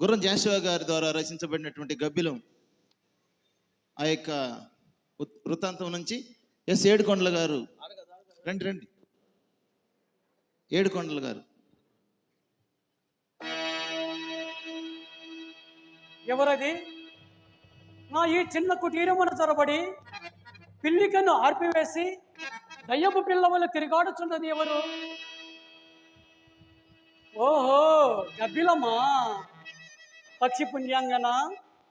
గుర్రం జాషువా గారి ద్వారా రచించబడినటువంటి గబ్బిలం ఆ యొక్క వృత్తాంతం నుంచి ఎస్ ఏడుకొండల గారు. రండి రండి. ఏడుకొండల గారు. ఎవరది? నా ఈ చిన్న కుటీరమున చొరబడి పిల్లికను ఆర్పివేసి దయ్యపు వల్ల తిరిగాడుచున్నది ఎవరు? ఓహో గబ్బిలమ్మా పక్షి పుణ్యాంగన.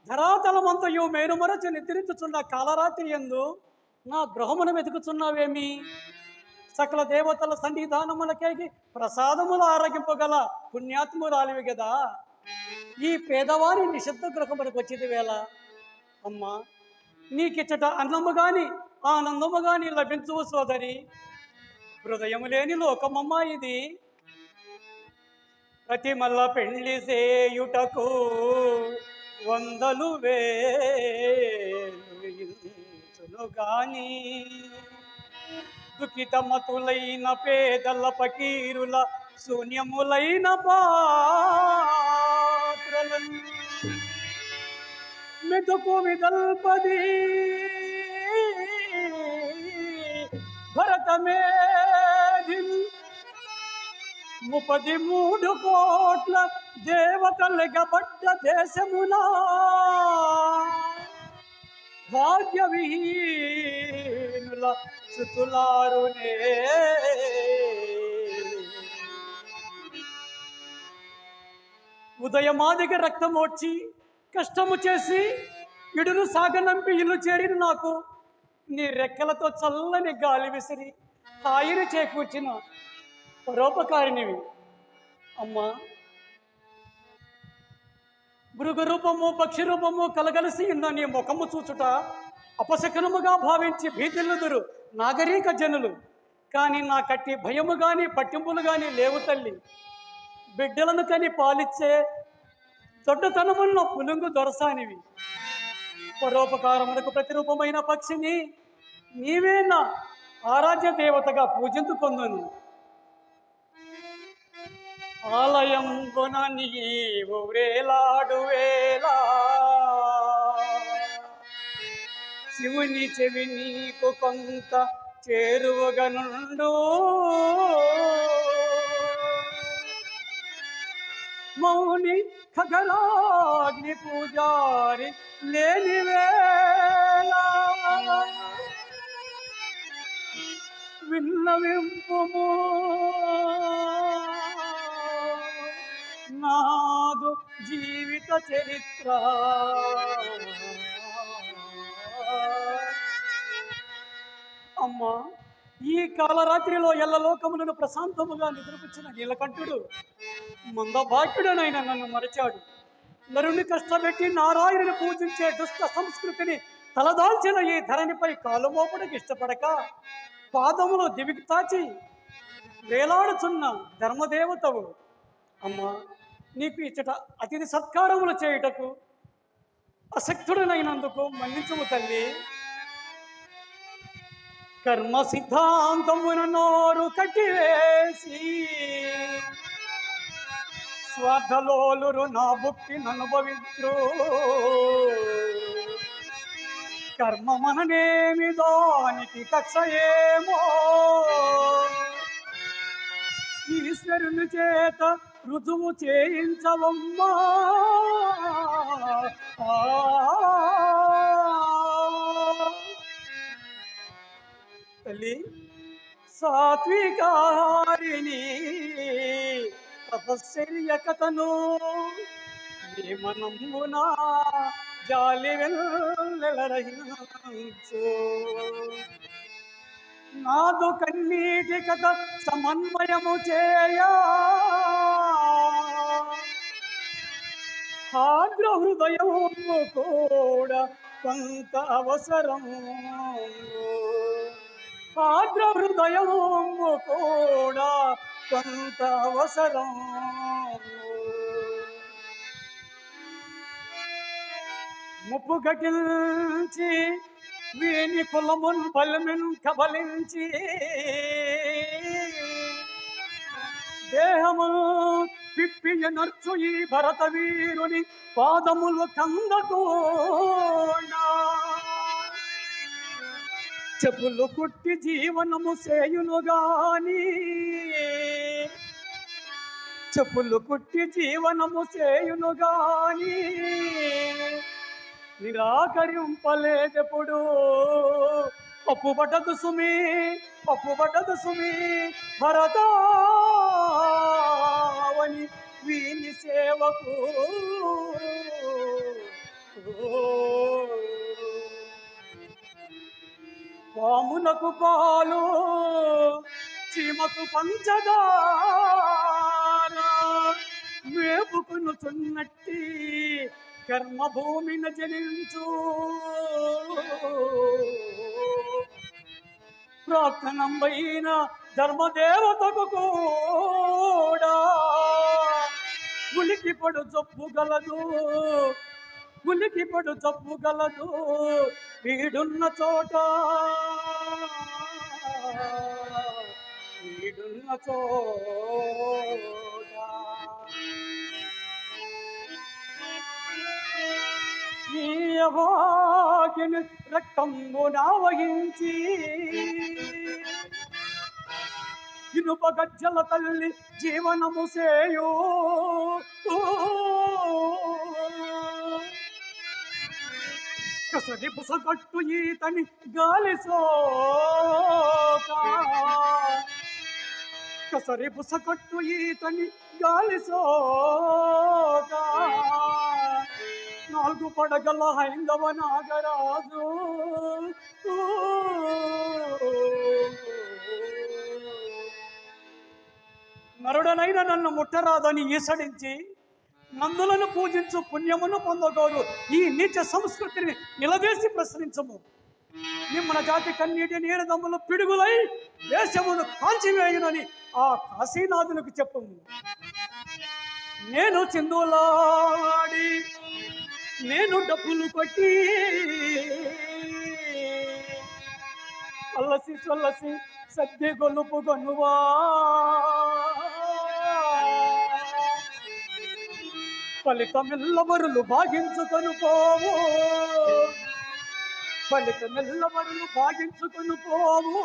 ధరాతలమంతయు మేరుమరచి నిద్రించుచున్న కాలరాత్రి ఎందు నా గృహమును వెతుకుచున్నావేమి? సకల దేవతల సన్నిధానములకేగి ప్రసాదములు ఆరగింపగల పుణ్యాత్మురాలివి కదా ఈ పేదవారి నిషిద్ధ గృహమునకు వచ్చేది వేళ. అమ్మా నీకిచ్చట అన్నము గాని ఆనందము గాని లభించవు సోదరి. హృదయము లేని లోకమమ్మా ఇది. ప్రతి మల్ల పెళ్ళి చేయుటకు వందలు వేలు గాని. దుఃఖితమతులైన పేదల పకీరుల శూన్యములైన పాత్రలను మెతుకు విదల్పది భరతమేధిల్ ముప్పది మూడు కోట్ల దేవతలెగబడ్డ దేశమునా భాగ్య విహీనుల సుతులారునే రక్తం రక్తమోడ్చి కష్టము చేసి ఇడును సాగనంపి ఇల్లు చేరిన నాకు. నీ రెక్కలతో చల్లని గాలి విసిరి హాయిని చేకూర్చిన పరోపకారినివి. అమ్మా. మృగ రూపము పక్షి రూపము కలగలిసి ఉన్న నీ ముఖము చూచుట అపశకనముగా భావించి భీతిల్లుదురు నాగరిక జనులు. కానీ నా కట్టి భయము కానీ పట్టింపులు కానీ లేవు తల్లి. బిడ్డలను కని పాలిచ్చే దొడ్డతనమున్న పులుంగు దొరసానివి. పరోపకారములకు ప్రతిరూపమైన పక్షిని నీవే నా ఆరాధ్య దేవతగా పూజించుకొందును. ఆలయం కొన నీవు వ్రేలాడు వేలా శివుని చెవి నీకు కొంత చేరువగనుండు. మౌని ఖగరాగ్ని పూజారి లేని వేళ. విన్నవింపుము. నాదు జీవిత చరిత్ర. అమ్మా ఈ కాలరాత్రిలో ఎల్లలోకములను ప్రశాంతముగా నిద్రపుచ్చిన నీలకంఠుడు మందభాగ్యుడనైన నన్ను మరచాడు. నరుని కష్టపెట్టి నారాయణుని పూజించే దుష్ట సంస్కృతిని తలదాల్చిన ఈ ధరణిపై కాలుమోపడికి ఇష్టపడక పాదములు దివికి తాచి వేలాడుచున్న ధర్మదేవతవు. అమ్మా నీకు ఇచ్చట అతిథి సత్కారములు చేయుటకు అశక్తుడనైనందుకు మన్నించుము తల్లి. కర్మ సిద్ధాంతమున నోరు కట్టివేసి స్వార్థలోలురు నా భుక్తి అనుభవిత్రు కర్మ మననేమి దానికి కక్ష ఏమో? ఈశ్వరుని చేత రుజువు చేయించవమ్మా. తల్లి సాత్వికారిణి తపశ్చర్య కథను మనమునా జాలి వెళ్ళరహించు నాదు కన్నీటి కథ సమన్వయము చేయా. ఆగ్ర హృదయం కూడా కొంత అవసరం ఆగ్ర హృదయం కూడా కొంత అవసరం ముప్పు గటించి వీని కులమున్ బలమిన్ కబలించి దేహము పిప్పియ నర్చు ఈ భరత వీరుని పాదములు కందకోనా చెప్పులు కుట్టి జీవనము సేయును గాని చెప్పులు కుట్టి జీవనము చేయును గాని నిరాకరింపలేదెప్పుడు. పప్పు పడ్డదు సుమి పప్పు పడ్డదు సుమి భరతా. వీని సేవకు. పామునకు పాలు చీమకు పంచదార. వేపుకును చున్నట్టి కర్మభూమిన జనించు. ప్రార్థనంబైన ధర్మదేవతకు కూడా ఉలికి పడు జబ్బు గలదు. ఉలికి పడు జబ్బు గలదు. వీడున్న చోట. వీడున్న చోట. ఈ రక్తంబు నావహించి ఇనుప గజ్జల తల్లి జీవనము సేయో కసరి పుసగట్టు ఈతని గాలి సోక. కసరి పుసగట్టు ఈతని గాలి సోక. నాలుగు పడగల హైందవ నాగరాజు. నరుడనైన నన్ను ముట్టరాదని ఈసడించి నందులను పూజించు పుణ్యమును పొందగోరు. ఈ నీచ సంస్కృతిని నిలదీసి ప్రశ్నించము. నిమ్మన జాతి కన్నీటి నీడదమ్ములు పిడుగులై దేశమును కాల్చివేయునని ఆ కాశీనాథునికి చెప్పము. నేను చిందులాడి నేను డబ్బులు కొట్టి అల్లసి సొల్లసి సద్ది గొలుపు గొనువా ఫలితమిల్లవరులు భాగించుకొని పోవు. ఫలితమిల్లవరులు భాగించుకొని పోవు.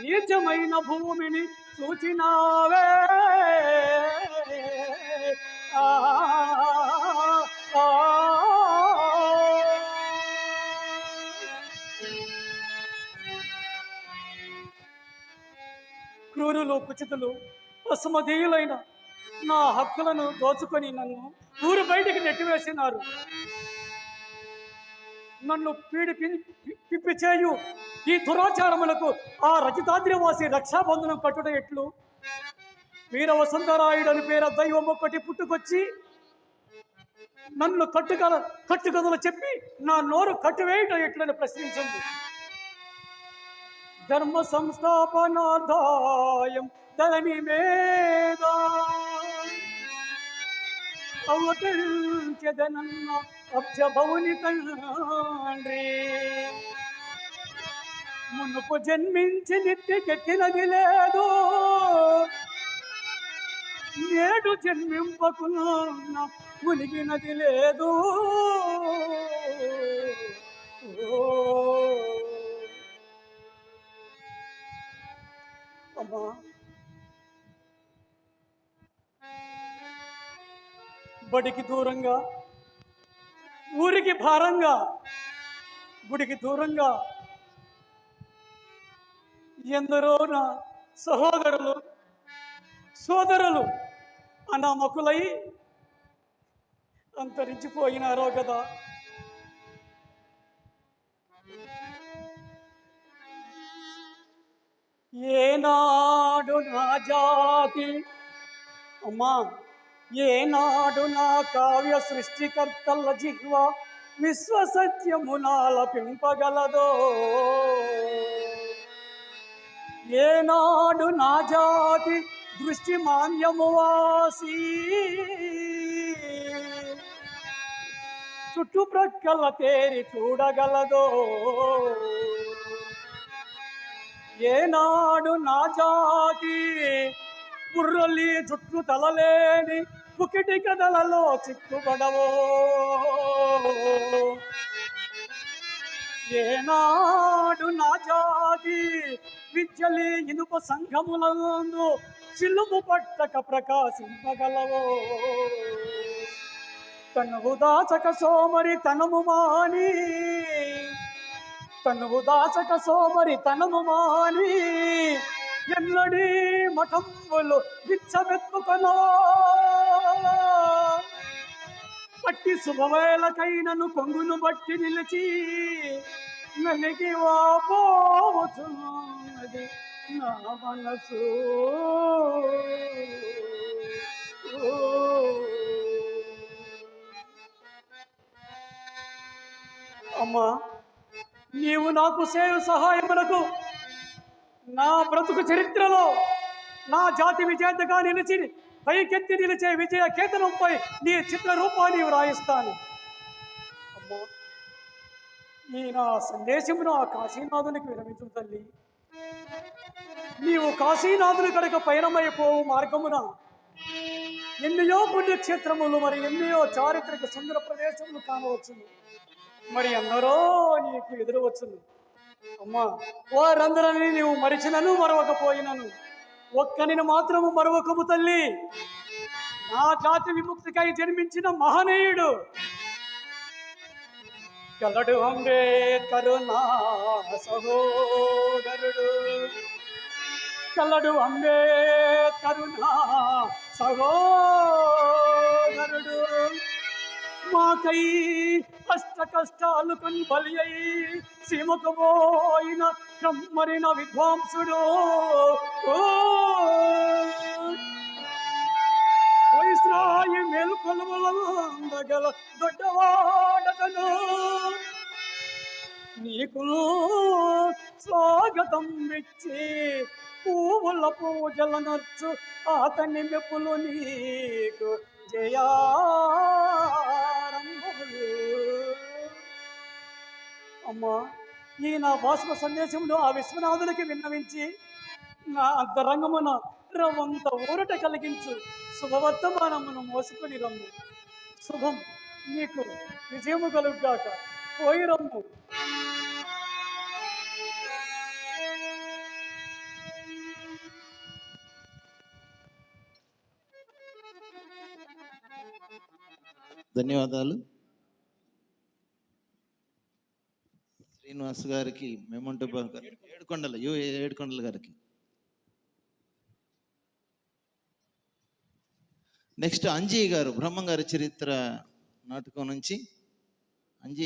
నీచమైన భూమిని చూచినావే. ఆ, క్రూరులు కుచితులు అసమధీయులైన నా హక్కులను దోచుకొని నన్ను ఊరు బయటికి నెట్టివేసినారు. నన్ను పీడిపి పిప్పిచేయు పిప్పి చేయు ఈ దురాచారములకు ఆ రచితాద్రివాసి రక్షాబంధనం కట్టుట ఎట్లు? వీర వసంతరాయుడని పేర దైవం ఒక్కటి పుట్టుకొచ్చి నన్ను కట్టుకల కట్టుకథలు చెప్పి నా నోరు కట్టువేయటం ఎట్లని ప్రశ్నించింది ధర్మ సంస్థాపనార్థాయం ధని మేదా అవతరించదనన్న అబ్జభవుని తండ్రి మునుపు జన్మించి నిత్యకెక్కినది లేదు. నేడు జన్మింపకున్న మునిగినది లేదు. అమ్మా. బడికి దూరంగా ఊరికి భారంగా గుడికి దూరంగా ఎందరో నా సహోదరులు సోదరులు అనామకులై అంతరించిపోయినారో కదా. ఏనాడు నా జాతి అమ్మా ఏనాడు నా కావ్య సృష్టికర్తల జిహ్వ విశ్వసత్యమునాలపింపగలదో ఏనాడు నా జాతి దృష్టి మాన్యము వాసి చుట్టుప్రక్కల తేరి చూడగలదో. ఏనాడు నా జాతి బుర్రలి జుట్లు తలలేని పుకిటి కథలలో చిక్కుబడవో. ఏనాడు నా జాతి విద్యలి ఇనుప సంఘములందు సిలుము పట్టక ప్రకాశింపగలవో. తనువు దాచక సోమరి తనము మాని తనువు దాచక సోమరి తనము మాని ఎన్నడీ మఠంబులు విచ్చమెత్తుకొనో పట్టి శుభవేళకైనను కొంగును బట్టి నిలిచి నలిగి వాపోవచ్చున్నది నా మనసు. అమ్మా నీవు నాకు సేవ సహాయములకు నా బ్రతుకు చరిత్రలో నా జాతి విజేతగా నిలిచి పైకెత్తి నిలిచే విజయ కేతనంపై నీ చిత్ర రూపాన్ని వ్రాయిస్తాను. అమ్మా ఈ నా సందేశమును ఆ కాశీనాథునికి విరమించు తల్లి. నీవు కాశీనాథుని కనుక పయనమైపోవు మార్గమున. ఎన్నయో పుణ్యక్షేత్రములు మరి ఎన్నయో చారిత్రక సుందర ప్రదేశములు కానవచ్చును. మరి ఎందరో నీకు ఎదురవచ్చును. అమ్మా వారందరినీ నీవు మరిచినను మరవకపోయినను. ఒక్కనిని మాత్రము మరొకము తల్లి. నా జాతి విముక్తికై జన్మించిన మహనీయుడు. కలడు అంబేద్కరు నా సహోదరుడు. కలడు అంబేద్కరు నా సహోదరుడు. మాకై కష్ట కష్టాలు కొని బలి అయి సీమకు పోయిన కమ్మరిన విద్వాంసుడు ఓ! వైస్రాయి దొడ్డవాడతను నీకు స్వాగతం ఇచ్చి పువ్వుల పూజల నచ్చు అతని మెప్పులు నీకు జయా అమ్మా ఈ నా భాషణ సందేశంలో ఆ విశ్వనాథునికి విన్నవించి నా అంతరంగమున రవంత ఊరట కలిగించు. శుభవర్తమానమును మోసుకొని రమ్ము. శుభం నీకు విజయము కలుగుగాక. పోయి రమ్ము. ధన్యవాదాలు. శ్రీనివాస్ గారికి మెమంటో ఏడుకొండల యు ఏడుకొండల గారికి. నెక్స్ట్ అంజీ గారు బ్రహ్మంగారి చరిత్ర నాటకం నుంచి